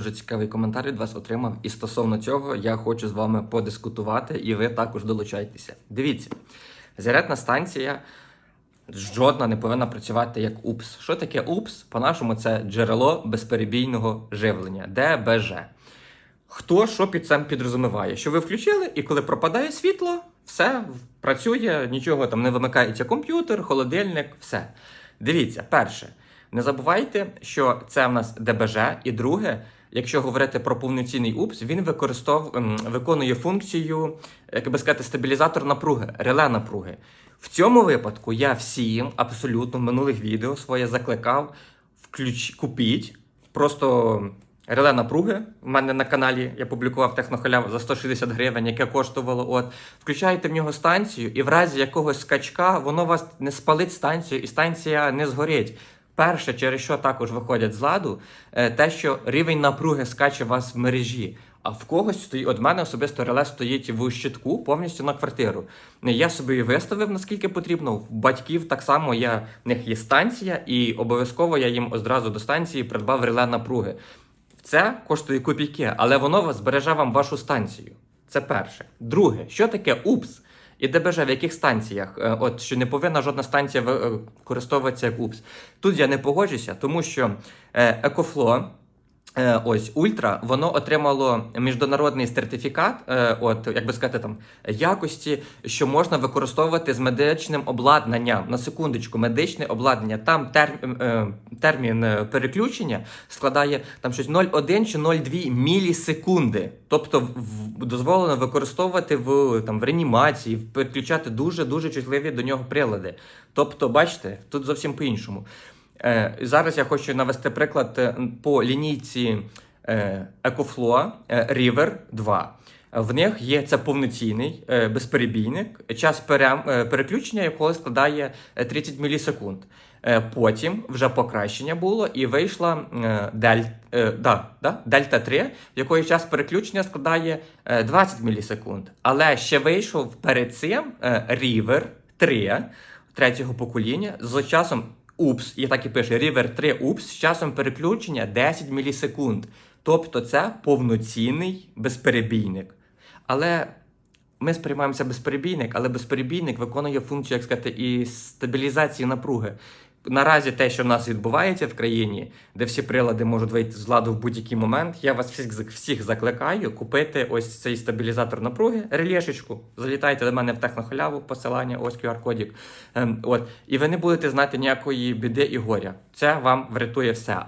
Дуже цікавий коментар від вас отримав, і стосовно цього я хочу з вами подискутувати, і ви також долучайтеся. Дивіться, зарядна станція жодна не повинна працювати як УПС. Що таке УПС? По-нашому, це джерело безперебійного живлення, ДБЖ. Хто що під цим підрозуміває? Що ви включили, і коли пропадає світло, все працює, нічого там не вимикається комп'ютер, холодильник, все. Дивіться, перше, не забувайте, що це в нас ДБЖ, і друге, якщо говорити про повноцінний УПС, він використов... ем, виконує функцію, як би сказати, стабілізатор напруги, реле напруги. В цьому випадку я всім абсолютно в минулих відео своє закликав включ... купіть просто реле напруги. У мене на каналі я публікував технохаляв за 160 гривень, яке коштувало. От включаєте в нього станцію, і в разі якогось скачка воно вас не спалить станцію, і станція не згорить. Перше, через що також виходять з ладу, е, те, що рівень напруги скаче вас в мережі. А в когось стоїть, от мене особисто реле стоїть в щитку повністю на квартиру. Я собі виставив наскільки потрібно. В батьків так само я, в них є станція, і обов'язково я їм одразу до станції придбав реле напруги. Це коштує копійки, але воно збереже вам вашу станцію. Це перше. Друге, що таке УПС і ДБЖ, в яких станціях? Е, От що не повинна жодна станція ви- е, як УПС. Тут я не погоджуся, тому що е, Екофло. Е, Ось Ультра, воно отримало міжнародний сертифікат, е, от як би сказати, там якості, що можна використовувати з медичним обладнанням. На секундочку, медичне обладнання. Там терм, е, термін переключення складає там щось 0,1 чи 0,2 мілісекунди. Тобто дозволено використовувати в там в реанімації, переключати дуже дуже чутливі до нього прилади. Тобто, бачите, тут зовсім по-іншому. Е, зараз я хочу навести приклад е, по лінійці е, EcoFlow е, River 2. В них є це повноцінний е, безперебійник, час е, переключення якого складає е, 30 мілісекунд. Е, потім вже покращення було і вийшла е, дель, е, да, да, Дельта 3, в якої час переключення складає е, 20 мілісекунд. Але ще вийшов перед цим е, River 3 третього покоління з часом УПС, і так і пише River 3 УПС з часом переключення 10 мілісекунд. Тобто це повноцінний безперебійник. Але ми сприймаємося безперебійник, але безперебійник виконує функцію, як сказати, і стабілізації напруги. Наразі те, що в нас відбувається в країні, де всі прилади можуть вийти з ладу в будь-який момент, я вас всіх, всіх закликаю купити ось цей стабілізатор напруги, релішечку. Залітайте до мене в технохаляву, посилання, ось QR-кодік. Ем, от, і ви не будете знати ніякої біди і горя. Це вам врятує все.